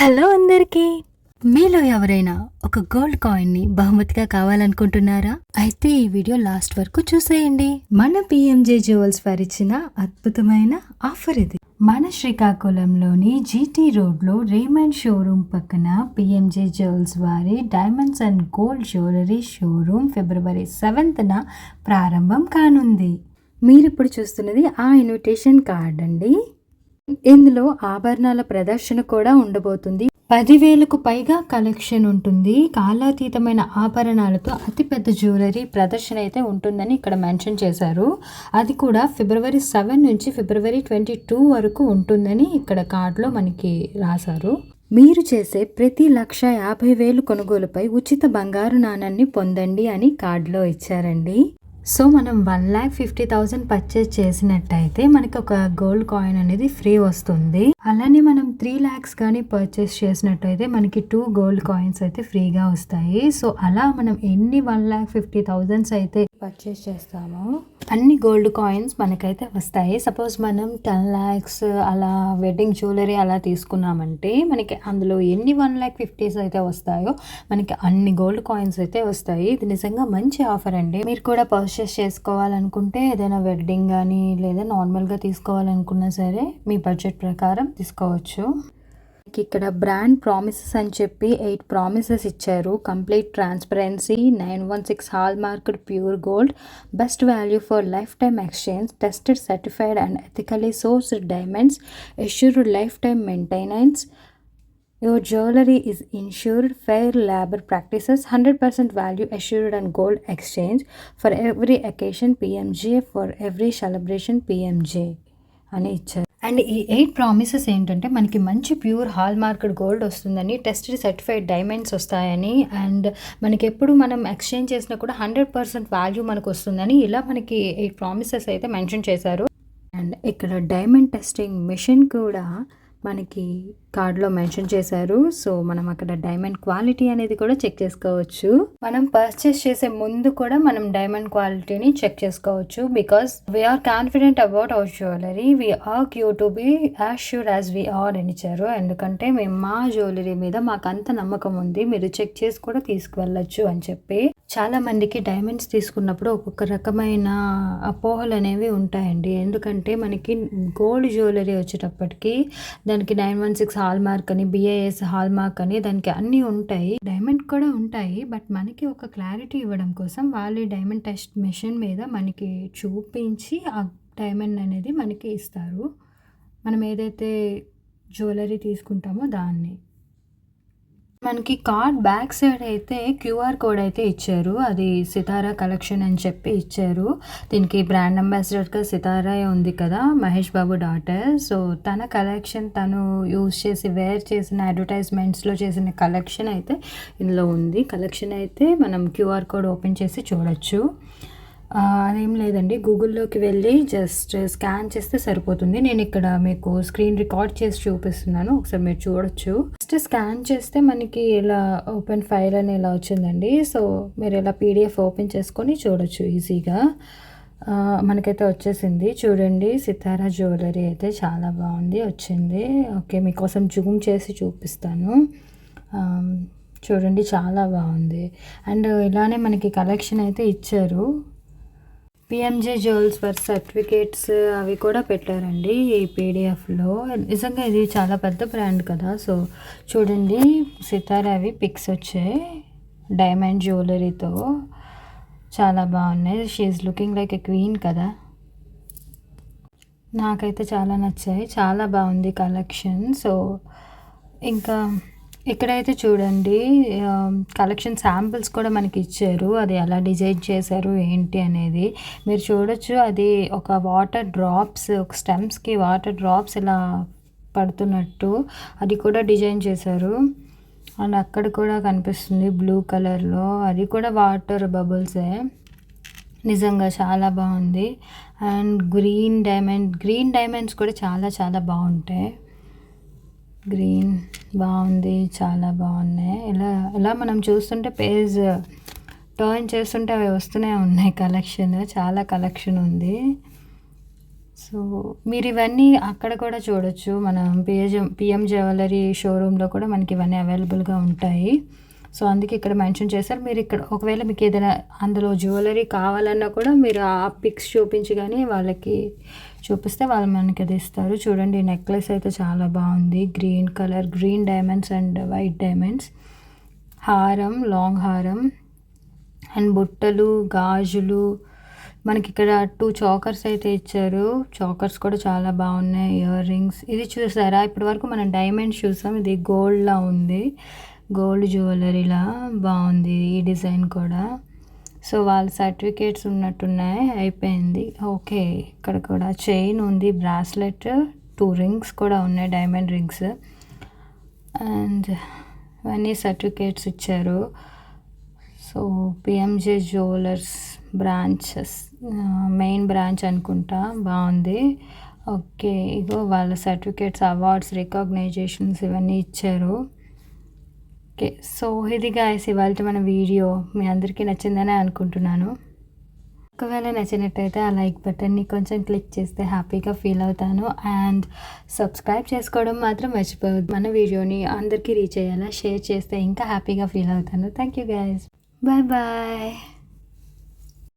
Hello అందరికీ. మీలో ఎవరైనా ఒక గోల్డ్ కాయిన్ని బహుమతిగా కావాలనుకుంటున్నారా? అయితే ఈ వీడియో లాస్ట్ వరకు చూసేయండి. మన పిఎంజే జ్యువెల్స్ వారు ఇచ్చిన అద్భుతమైన ఆఫర్ ఇది. మన శ్రీకాకుళంలోని జీటీ రోడ్లో రేమండ్ షోరూమ్ పక్కన పిఎంజే జ్యువెల్స్ వారి diamonds and gold jewellery showroom February సెవెంత్న ప్రారంభం కానుంది. మీరు ఇప్పుడు చూస్తున్నది ఆ ఇన్విటేషన్ కార్డ్ అండి. ఇందులో ఆభరణాల ప్రదర్శన కూడా ఉండబోతుంది. పదివేలకు పైగా కలెక్షన్ ఉంటుంది. కాలాతీతమైన ఆభరణాలతో అతిపెద్ద జ్యువెలరీ ప్రదర్శన అయితే ఉంటుందని ఇక్కడ మెన్షన్ చేశారు. అది కూడా ఫిబ్రవరి సెవెన్ నుంచి ఫిబ్రవరి ట్వంటీ టూ వరకు ఉంటుందని ఇక్కడ కార్డులో మనకి రాశారు. మీరు చేసే ప్రతి లక్ష యాభై వేలు కొనుగోలుపై ఉచిత బంగారు నాణాన్ని పొందండి అని కార్డులో ఇచ్చారండి. సో మనం one lakh fifty thousand purchase చేసినట్టయితే మనకి ఒక గోల్డ్ కాయిన్ అనేది ఫ్రీ వస్తుంది. అలానే మనం త్రీ ల్యాక్స్ కానీ పర్చేస్ చేసినట్టయితే మనకి టూ గోల్డ్ కాయిన్స్ అయితే ఫ్రీగా వస్తాయి. సో అలా మనం ఎన్ని వన్ ల్యాక్ ఫిఫ్టీ థౌజండ్స్ అయితే పర్చేస్ చేస్తామో. అన్ని గోల్డ్ కాయిన్స్ మనకైతే వస్తాయి. సపోజ్ మనం టెన్ ల్యాక్స్ అలా వెడ్డింగ్ జ్యువెలరీ అలా తీసుకున్నామంటే మనకి అందులో ఎన్ని వన్ ల్యాక్ ఫిఫ్టీస్ అయితే వస్తాయో మనకి అన్ని గోల్డ్ కాయిన్స్ అయితే వస్తాయి. ఇది నిజంగా మంచి ఆఫర్ అండి. మీరు కూడా పర్చేస్ చేసుకోవాలనుకుంటే ఏదైనా వెడ్డింగ్ కానీ లేదా నార్మల్గా తీసుకోవాలనుకున్నా సరే మీ బడ్జెట్ ప్రకారం తీసుకోవచ్చు. ఇక్కడ బ్రాండ్ ప్రామిసెస్ అని చెప్పి ఎయిట్ ప్రామిసెస్ ఇచ్చారు. Complete transparency nine one six hallmarked pure gold best value for lifetime exchange tested certified and ethically sourced diamonds assured lifetime maintenance your jewellery is insured, fair labor practices, 100% value assured and gold exchange for every occasion PMJ for every celebration PMJ అని ఇచ్చారు. And ఈ eight promises ఏంటంటే మనకి మంచి pure hallmarked gold వస్తుందని tested certified diamonds వస్తాయని and మనకి ఎప్పుడు మనం ఎక్స్చేంజ్ చేసినా కూడా హండ్రెడ్ పర్సెంట్ వాల్యూ మనకు వస్తుందని ఇలా మనకి ఎయిట్ ప్రామిసెస్ అయితే మెన్షన్ చేశారు. అండ్ ఇక్కడ డైమండ్ టెస్టింగ్ మిషన్ కూడా మనకి కార్డులో మెన్షన్ చేశారు. సో మనం అక్కడ డైమండ్ క్వాలిటీ అనేది కూడా చెక్ చేసుకోవచ్చు. మనం పర్చేస్ చేసే ముందు కూడా మనం డైమండ్ క్వాలిటీని చెక్ చేసుకోవచ్చు. Because we are confident about our jewellery we are are to be as sure as we are అని ఇచ్చారు. ఎందుకంటే మేము మా జ్యువెలరీ మీద మాకు అంత నమ్మకం ఉంది. మీరు చెక్ చేసి కూడా తీసుకువెళ్ళచ్చు అని చెప్పి. చాలా మందికి డైమండ్స్ తీసుకున్నప్పుడు ఒక్కొక్క రకమైన అపోహలు అనేవి ఉంటాయండి. ఎందుకంటే మనకి గోల్డ్ జ్యువెలరీ వచ్చేటప్పటికి దానికి nine one six hall mark అని బిఏఎస్ హాల్ మార్క్ అని దానికి అన్నీ ఉంటాయి. డైమండ్ కూడా ఉంటాయి బట్ మనకి ఒక క్లారిటీ ఇవ్వడం కోసం వాళ్ళు డైమండ్ టెస్ట్ మెషిన్ మీద మనకి చూపించి ఆ డైమండ్ అనేది మనకి ఇస్తారు. మనం ఏదైతే జ్యువెలరీ తీసుకుంటామో దాన్ని. మనకి కార్డ్ బ్యాక్ సైడ్ అయితే క్యూఆర్ కోడ్ అయితే ఇచ్చారు. అది సితారా కలెక్షన్ అని చెప్పి ఇచ్చారు. దీనికి బ్రాండ్ అంబాసిడర్గా సితారా ఉంది కదా మహేష్ బాబు డాటర్. సో తన కలెక్షన్ తను యూజ్ చేసి వేర్ చేసిన అడ్వర్టైజ్మెంట్స్లో చేసిన కలెక్షన్ అయితే ఇందులో ఉంది. కలెక్షన్ అయితే మనం క్యూఆర్ కోడ్ ఓపెన్ చేసి చూడొచ్చు. అదేం లేదండి. గూగుల్లోకి వెళ్ళి జస్ట్ స్కాన్ చేస్తే సరిపోతుంది. నేను ఇక్కడ మీకు స్క్రీన్ రికార్డ్ చేసి చూపిస్తున్నాను. ఒకసారి మీరు చూడొచ్చు. జస్ట్ స్కాన్ చేస్తే మనకి ఇలా ఓపెన్ ఫైల్ అని ఇలా వచ్చిందండి. సో మీరు ఇలా పీడిఎఫ్ ఓపెన్ చేసుకొని చూడొచ్చు ఈజీగా. మనకైతే వచ్చేసింది. చూడండి సితారా జ్యువెలరీ అయితే చాలా బాగుంది. వచ్చింది. ఓకే మీకోసం జూమ్ చేసి చూపిస్తాను. చూడండి చాలా బాగుంది. అండ్ ఇలానే మనకి కలెక్షన్ అయితే ఇచ్చారు. పిఎంజే జ్యువెల్స్ ఫర్ సర్టిఫికేట్స్ అవి కూడా పెట్టారండి ఈ పీడిఎఫ్లో నిజంగా ఇది చాలా పెద్ద బ్రాండ్ కదా. సో చూడండి సితారా అవి పిక్స్ వచ్చాయి. డైమండ్ జ్యువెలరీతో చాలా బాగున్నాయి. She is looking like a queen కదా. నాకైతే చాలా నచ్చాయి. చాలా బాగుంది కలెక్షన్ సో ఇంకా ఇక్కడైతే చూడండి కలెక్షన్ శాంపిల్స్ కూడా మనకి ఇచ్చారు. అది ఎలా డిజైన్ చేశారు ఏంటి అనేది. మీరు చూడొచ్చు అది ఒక వాటర్ డ్రాప్స్ ఒక స్టెమ్స్కి వాటర్ డ్రాప్స్ ఇలా పడుతున్నట్టు. అది కూడా డిజైన్ చేశారు. అండ్ అక్కడ కూడా కనిపిస్తుంది బ్లూ కలర్లో అది కూడా వాటర్ బబుల్సే నిజంగా చాలా బాగుంది. And green diamond green diamonds కూడా చాలా చాలా బాగుంటాయి. గ్రీన్ బాగుంది చాలా బాగున్నాయి. ఇలా ఇలా మనం చూస్తుంటే పేజ్ టర్న్ చేస్తుంటే అవి వస్తూనే ఉన్నాయి కలెక్షన్. చాలా కలెక్షన్ ఉంది. సో మీరు ఇవన్నీ అక్కడ కూడా చూడొచ్చు. మనం పిఎం పిఎం జ్యువెలరీ షోరూంలో కూడా మనకి ఇవన్నీ అవైలబుల్గా ఉంటాయి. సో అందుకే ఇక్కడ మెన్షన్ చేశారు. మీరు ఇక్కడ ఒకవేళ మీకు ఏదైనా అందులో జ్యువెలరీ కావాలన్నా కూడా మీరు ఆ పిక్స్ చూపించి కానీ వాళ్ళకి చూపిస్తే వాళ్ళు మనకి అది ఇస్తారు. చూడండి నెక్లెస్ అయితే చాలా బాగుంది. Green colour green diamonds and white diamonds. హారం లాంగ్ హారం. అండ్ బుట్టలు గాజులు. మనకి ఇక్కడ టూ చాకర్స్ అయితే ఇచ్చారు. చాకర్స్ కూడా చాలా బాగున్నాయి ఇయర్ రింగ్స్. ఇది చూసారా? ఇప్పటి వరకు మనం డైమండ్స్ చూసాం. ఇది గోల్డ్లా ఉంది. గోల్డ్ జ్యువెలరీలా బాగుంది ఈ డిజైన్ కూడా. సో వాళ్ళ సర్టిఫికేట్స్ ఉన్నట్టున్నాయి అయిపోయింది. ఓకే ఇక్కడ కూడా చైన్ ఉంది బ్రాస్లెట్ టూ రింగ్స్ కూడా ఉన్నాయి డైమండ్ రింగ్స్. అండ్ ఇవన్నీ సర్టిఫికేట్స్ ఇచ్చారు. So PMJ jewellers branches main branch అనుకుంటా బాగుంది. ఓకే ఇగో వాళ్ళ సర్టిఫికేట్స్ అవార్డ్స్ రికగ్నైజేషన్స్ ఇవన్నీ ఇచ్చారు. ఓకే. సో ఇది గాయస్ ఇవాళ మన వీడియో మీ అందరికీ నచ్చిందని అనుకుంటున్నాను. ఒకవేళ నచ్చినట్టయితే ఆ లైక్ బటన్ని కొంచెం క్లిక్ చేస్తే హ్యాపీగా ఫీల్ అవుతాను. అండ్ సబ్స్క్రైబ్ చేసుకోవడం మాత్రం మర్చిపోవద్దు. మన వీడియోని అందరికీ రీచ్ అయ్యేలా షేర్ చేస్తే ఇంకా హ్యాపీగా ఫీల్ అవుతాను. Thank you guys bye bye.